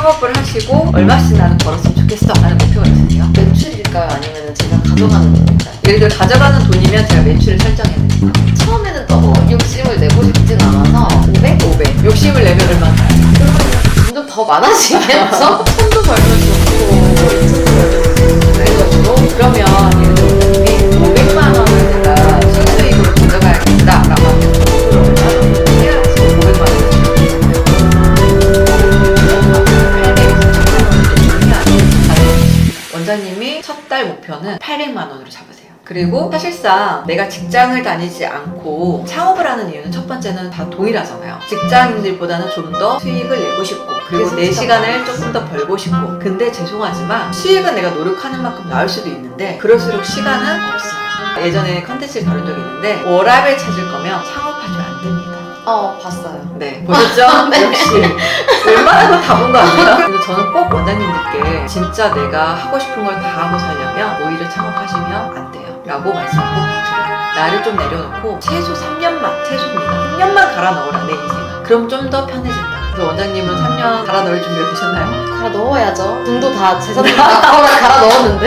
창업을 하시고 얼마씩 나는 벌었으면 좋겠어 하는 목표가 있으세요? 매출일까요? 아니면 제가 가져가는 돈일까요? 예를 들어 가져가는 돈이면 제가 매출을 설정해야 됩니다. 처음에는 너무 욕심을 내고 싶진 않아서 500? 500. 욕심을 내면 얼마나 가요? 점점 더 많아지겠죠? 손도 벌면 원장님이 첫 달 목표는 800만 원으로 잡으세요. 그리고 사실상 내가 직장을 다니지 않고 창업을 하는 이유는 첫 번째는 다 동일하잖아요. 직장인들보다는 좀 더 수익을 내고 싶고 그리고 내 시간을 조금 더 벌고 싶고 근데 죄송하지만 수익은 내가 노력하는 만큼 나올 수도 있는데 그럴수록 시간은 없어요. 예전에 컨텐츠를 다룬 적이 있는데 워라벨 찾을 거면 됩니다. 어, 봤어요. 네, 보셨죠? 역시 웬만한 거다본 거 아니에요? 그래서 저는 꼭 원장님들께 진짜 내가 하고 싶은 걸 다 하고 살려면 오히려 창업하시면 안 돼요 라고 말씀 꼭 드려요 나를 좀 내려놓고 최소 3년만 최소입니다 3년만 갈아 넣어라 내 인생을 그럼 좀 더 편해진다 그래서 원장님은 3년 갈아 넣을 준비가 되셨나요? 갈아 넣어야죠. 돈도 다 재산도 다 갈아 넣었는데.